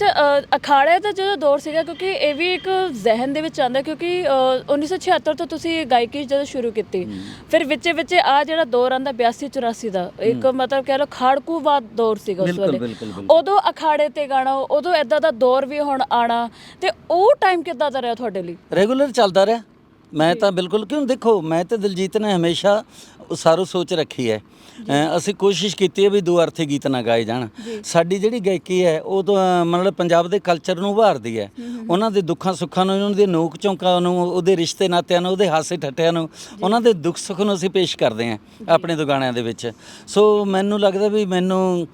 ਅੱਛਾ ਅਖਾੜੇ ਦਾ ਜਦੋਂ ਦੌਰ ਸੀਗਾ ਕਿਉਂਕਿ ਇਹ ਵੀ ਇੱਕ ਜ਼ਿਹਨ ਦੇ ਵਿੱਚ ਆਉਂਦਾ ਕਿਉਂਕਿ ਅ, 1976 ਤੋਂ ਤੁਸੀਂ ਗਾਇਕੀ ਜਦੋਂ ਸ਼ੁਰੂ ਕੀਤੀ ਫਿਰ ਵਿੱਚੇ ਵਿੱਚੇ ਆ ਜਿਹੜਾ ਦੌਰ ਆਂਦਾ 82 84 ਦਾ ਇੱਕ ਮਤਲਬ ਕਹਿ ਲਓ ਖਾੜਕੂਵਾਦ ਦੌਰ ਸੀਗਾ ਉਸ ਵੇਲੇ। ਉਦੋਂ ਅਖਾੜੇ ਤੇ ਗਾਣਾ ਉਦੋਂ ਇਦਾਂ ਦਾ ਦੌਰ ਵੀ ਹੁਣ ਆਣਾ ਤੇ ਉਹ ਟਾਈਮ ਕਿੱਦਾਂ ਦਾ ਰਿਹਾ ਤੁਹਾਡੇ ਲਈ? ਰੈਗੂਲਰ ਚੱਲਦਾ ਰਿਹਾ। ਮੈਂ ਤਾਂ ਬਿਲਕੁਲ ਕਿਉਂ ਦੇਖੋ ਮੈਂ ਤੇ ਦਿਲਜੀਤ ਨੇ ਹਮੇਸ਼ਾ ਉਸਾਰੂ ਸੋਚ ਰੱਖੀ ਹੈ। ਅ, ਅਸੀਂ ਕੋਸ਼ਿਸ਼ ਕੀਤੀ ਹੈ ਵੀ ਦੋ ਅਰਥੀ ਗੀਤ ਨਾ ਗਾਏ ਜਾਣ। ਸਾਡੀ ਜਿਹੜੀ ਗਾਇਕੀ ਹੈ ਉਹ ਤਾਂ ਅ, ਮਤਲਬ ਪੰਜਾਬ ਦੇ ਕਲਚਰ ਨੂੰ ਉਭਾਰਦੀ ਹੈ। ਉਹਨਾਂ ਦੇ ਦੁੱਖਾਂ ਸੁੱਖਾਂ ਨੂੰ ਉਹਨਾਂ ਦੇ ਨੋਕ ਝੋਂਕਾਂ ਨੂੰ ਉਹਦੇ ਰਿਸ਼ਤੇ ਨਾਤਿਆਂ ਨੂੰ ਉਹਦੇ ਹਾਸੇ ਠੱਟਿਆਂ ਨੂੰ ਉਹਨਾਂ ਦੇ ਦੁੱਖ ਸੁੱਖ ਨੂੰ ਅਸੀਂ ਪੇਸ਼ ਕਰਦੇ ਹਾਂ ਆਪਣੇ ਦੋ ਗਾਣਿਆਂ ਦੇ ਵਿੱਚ। ਸੋ ਮੈਨੂੰ ਲੱਗਦਾ ਵੀ ਮੈਨੂੰ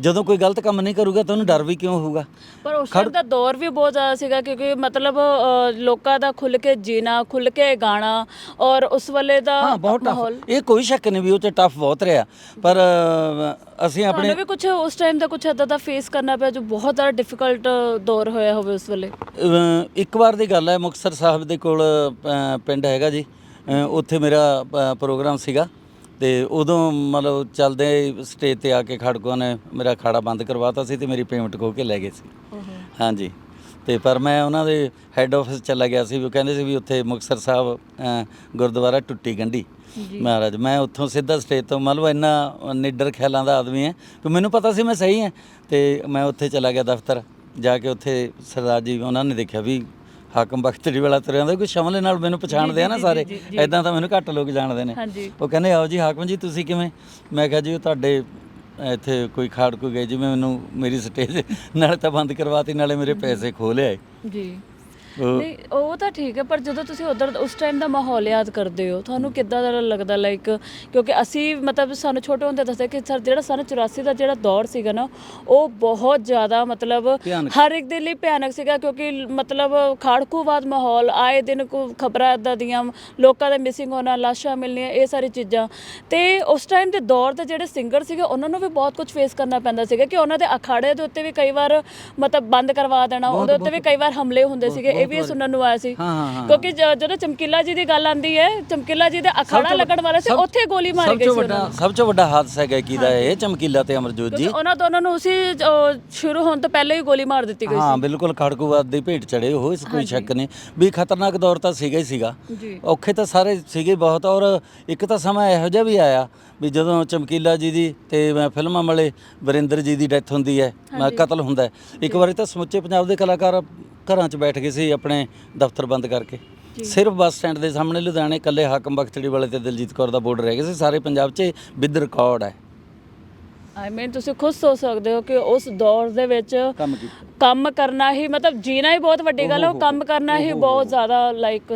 ਜਦੋਂ ਕੋਈ ਗਲਤ ਕੰਮ ਨਹੀਂ ਕਰੂਗਾ ਤਾਂ ਉਹਨੂੰ ਡਰ ਵੀ ਕਿਉਂ ਹੋਊਗਾ? ਪਰ ਉਸ ਟਾਈਮ ਦਾ ਦੌਰ ਵੀ ਬਹੁਤ ਜ਼ਿਆਦਾ ਸੀਗਾ ਕਿਉਂਕਿ ਮਤਲਬ ਅ, ਲੋਕਾਂ ਦਾ ਖੁੱਲ ਕੇ ਜੀਣਾ ਖੁੱਲ ਕੇ ਗਾਣਾ ਔਰ ਉਸ ਵੇਲੇ ਦਾ ਹਾਂ ਬਹੁਤ ਮਾਹੌਲ। ਟਫ ਇਹ ਕੋਈ ਸ਼ੱਕ ਨਹੀਂ ਵੀ ਉਹ ਚ ਟਫ ਬਹੁਤ ਰਿਹਾ। ਪਰ ਅ, ਅਸੀਂ ਆਪਣੇ ਤੁਹਾਨੂੰ ਵੀ ਕੁਝ ਉਸ ਟਾਈਮ ਦਾ ਕੁਝ ਏਦਾਂ ਦਾ ਫੇਸ ਕਰਨਾ ਪਿਆ ਜੋ ਬਹੁਤ ਜ਼ਿਆਦਾ ਡਿਫਿਕਲਟ ਦੌਰ ਹੋਇਆ ਹੋਵੇ ਉਸ ਵੇਲੇ? ਇੱਕ ਵਾਰ ਦੀ ਗੱਲ ਹੈ ਮੁਕਤਸਰ ਸਾਹਿਬ ਦੇ ਕੋਲ ਪਿੰਡ ਹੈਗਾ ਜੀ। ਉੱਥੇ ਮੇਰਾ ਪ੍ਰੋਗਰਾਮ ਸੀਗਾ। ਤੇ ਉਦੋਂ ਮਤਲਬ ਚੱਲਦੇ ਸਟੇਜ ਤੇ ਆ ਕੇ ਖੜਕੂਆਂ ਨੇ ਮੇਰਾ ਖਾੜਾ ਬੰਦ ਕਰਵਾਤਾ ਸੀ ਤੇ ਮੇਰੀ ਪੇਮੈਂਟ ਖੋ ਕੇ ਲੈ ਗਏ ਸੀ। ਹਾਂਜੀ। ਤੇ ਪਰ ਮੈਂ ਉਹਨਾਂ ਦੇ ਹੈੱਡ ਆਫਿਸ ਚਲਾ ਗਿਆ ਸੀ ਵੀ ਉਹ ਕਹਿੰਦੇ ਸੀ ਵੀ ਉੱਥੇ ਮੁਕਤਸਰ ਸਾਹਿਬ ਗੁਰਦੁਆਰਾ ਟੁੱਟੀ ਗੰਢੀ। ਮਹਾਰਾਜ ਮੈਂ ਉੱਥੋਂ ਸਿੱਧਾ ਸਟੇਜ ਤੋਂ ਮਤਲਬ ਇੰਨਾ ਨਿਡਰ ਖਿਆਲਾਂ ਦਾ ਆਦਮੀ ਹੈ ਕਿ ਮੈਨੂੰ ਪਤਾ ਸੀ ਮੈਂ ਸਹੀ ਹਾਂ। ਤੇ ਮੈਂ ਉੱਥੇ ਚਲਾ ਗਿਆ ਦਫ਼ਤਰ ਜਾ ਕੇ ਉੱਥੇ ਸਰਦਾਰ ਜੀ ਉਹਨਾਂ ਨੇ ਦੇਖਿਆ ਵੀ ਹਾਕਮ ਬਖਤਰੀ ਵਾਲਾ ਤੁਰਿਆ ਹੁੰਦਾ ਕੋਈ ਸ਼ਮਲੇ ਨਾਲ ਮੈਨੂੰ ਪਛਾਣਦੇ ਆ ਨਾ ਸਾਰੇ ਐਦਾਂ ਤਾਂ ਮੈਨੂੰ ਘੱਟ ਲੋਕ ਜਾਣਦੇ ਨੇ। ਉਹ ਕਹਿੰਦੇ ਆਓ ਜੀ ਹਾਕਮ ਜੀ ਤੁਸੀਂ ਕਿਵੇਂ? ਮੈਂ ਕਿਹਾ ਜੀ ਉਹ ਤੁਹਾਡੇ ਇੱਥੇ ਕੋਈ ਖਾੜ ਕੋਈ ਗਏ ਜਿਵੇਂ ਮੈਨੂੰ ਮੇਰੀ ਸਟੇਜ ਨਾਲੇ ਤਾਂ ਬੰਦ ਕਰਵਾਤੀ ਨਾਲੇ ਮੇਰੇ ਪੈਸੇ ਖੋਹ ਲਿਆਏ। ਜੀ। ਨਹੀਂ ਉਹ ਤਾਂ ਠੀਕ ਹੈ ਪਰ ਜਦੋਂ ਤੁਸੀਂ ਉਧਰ ਉਸ ਟਾਈਮ ਦਾ ਮਾਹੌਲ ਯਾਦ ਕਰਦੇ ਹੋ ਤੁਹਾਨੂੰ ਕਿੱਦਾਂ ਦਾ ਲੱਗਦਾ ਲਾਈਕ ਕਿਉਂਕਿ ਅਸੀਂ ਮਤਲਬ ਸਾਨੂੰ ਛੋਟੇ ਹੁੰਦੇ ਦੱਸਦੇ ਕਿ ਸਰ ਜਿਹੜਾ ਸਨ 84 ਦਾ ਜਿਹੜਾ ਦੌਰ ਸੀਗਾ ਨਾ ਉਹ ਬਹੁਤ ਜ਼ਿਆਦਾ ਮਤਲਬ। ਹਰ ਇੱਕ ਦੇ ਲਈ ਭਿਆਨਕ ਸੀਗਾ ਕਿਉਂਕਿ ਮਤਲਬ ਖਾੜਕੂਵਾਦ ਮਾਹੌਲ ਆਏ ਦਿਨ ਕੋ ਖਬਰਾਂ ਇਦਾਂ ਦੀਆਂ ਲੋਕਾਂ ਦੇ ਮਿਸਿੰਗ ਹੋਣਾ ਲਾਸ਼ਾਂ ਮਿਲਣੀਆਂ ਇਹ ਸਾਰੀ ਚੀਜ਼ਾਂ ਤੇ ਉਸ ਟਾਈਮ ਦੇ ਦੌਰ ਦੇ ਜਿਹੜੇ ਸਿੰਗਰ ਸੀਗੇ ਉਹਨਾਂ ਨੂੰ ਵੀ ਬਹੁਤ ਕੁਝ ਫੇਸ ਕਰਨਾ ਪੈਂਦਾ ਸੀਗਾ ਕਿ ਉਹਨਾਂ ਦੇ ਅਖਾੜੇ ਦੇ ਉੱਤੇ ਵੀ ਕਈ ਵਾਰ ਮਤਲਬ ਬੰਦ ਕਰਵਾ ਦੇਣਾ ਉਹਦੇ ਉੱਤੇ ਵੀ ਕਈ ਵਾਰ ਹਮਲੇ ਹੁੰਦੇ ਸੀਗੇ ਇਹ ਵੀ ਸੁਣਨ ਨੂੰ ਆਇਆ ਸੀ। ਹਾਂ, ਹਾਂ, ਹਾਂ। ਕਿਉਂਕਿ ਜ- ਜਦੋਂ ਚਮਕੀਲਾ ਜੀ ਦੀ ਗੱਲ ਆਂਦੀ ਹੈ ਚਮਕੀਲਾ ਜੀ ਦੇ ਅਖਾੜਾ ਲੱਗਣ ਵਾਲਾ ਸੀ ਉੱਥੇ ਗੋਲੀ ਮਾਰੀ ਸਭ ਗਈ ਤੋਂ ਸੀ ਵੱਡਾ ਉਹਨਾਂ ਨੂੰ ਸਭ ਤੋਂ ਵੱਡਾ ਹਾਦਸਾ ਗਾਇਕੀ ਦਾ ਇਹ ਚਮਕੀਲਾ ਤੇ ਅਮਰਜੋਤ ਜੀ। ਕਿਉਂਕਿ ਉਹਨਾਂ ਦੋਨਾਂ ਨੂੰ ਉਸੇ ਸ਼ੁਰੂ ਹੋਣ ਤੋਂ ਪਹਿਲੇ ਹੀ ਗੋਲੀ ਮਾਰ ਦਿੱਤੀ ਗਈ ਹਾਂ ਬਿਲਕੁਲ ਖੜਕੂਵਾਦ ਦੀ ਭੇਟ ਚੜੇ ਉਹ ਇਸ ਕੋਈ ਸ਼ੱਕ ਨਹੀਂ। ਵੀ ਖਤਰਨਾਕ ਦੌਰ ਤਾਂ ਸੀਗਾ ਹੀ ਸੀਗਾ। ਜੀ। ਔਖੇ ਤਾਂ ਸਾਰੇ ਸੀਗੇ ਬਹੁਤ ਔਰ ਇੱਕ ਤਾਂ ਸਮਾਂ ਇਹੋ ਜਿਹਾ ਵੀ ਆਇਆ ਵੀ ਜਦੋਂ ਚਮਕੀਲਾ ਜੀ ਦੀ ਤੇ ਮੈਂ ਫਿਲਮਾਂ ਵਾਲੇ ਵਰਿੰਦਰ ਜੀ ਦੀ ਡੈਥ ਹੁੰਦੀ ਹੈ ਮੈਂ ਕਤਲ ਹੁੰਦਾ ਹੈ। ਇੱਕ ਵਾਰੀ ਤਾਂ ਸਮੁੱਚੇ ਪੰਜਾਬ ਦੇ ਕਲਾਕਾਰ ਘਰਾਂ 'ਚ ਬੈਠ ਗਏ ਸੀ ਆਪਣੇ ਦਫ਼ਤਰ ਬੰਦ ਕਰਕੇ। ਸਿਰਫ ਬੱਸ ਸਟੈਂਡ ਦੇ ਸਾਹਮਣੇ ਲੁਧਿਆਣੇ ਕੱਲੇ ਹਾਕਮ ਬਖਤੜੀ ਵਾਲੇ ਤੇ ਦਿਲਜੀਤ ਕੌਰ ਦਾ ਬੋਰਡ ਰਹਿ ਗਿਆ ਸੀ। ਸਾਰੇ ਪੰਜਾਬ 'ਚ ਵਿਦ ਰਿਕਾਰਡ ਹੈ। ਆਈ ਮੀਨ ਤੁਸੀਂ ਖੁਦ ਸੋਚ ਸਕਦੇ ਹੋ ਕਿ ਉਸ ਦੌਰ ਦੇ ਵਿੱਚ ਕੰਮ ਕੀਤਾ। ਕੰਮ ਕਰਨਾ ਹੀ ਮਤਲਬ ਜੀਣਾ ਹੀ ਬਹੁਤ ਵੱਡੀ ਗੱਲ ਹੈ। ਉਹ ਕੰਮ ਕਰਨਾ ਹੀ ਬਹੁਤ ਜ਼ਿਆਦਾ ਲਾਈਕ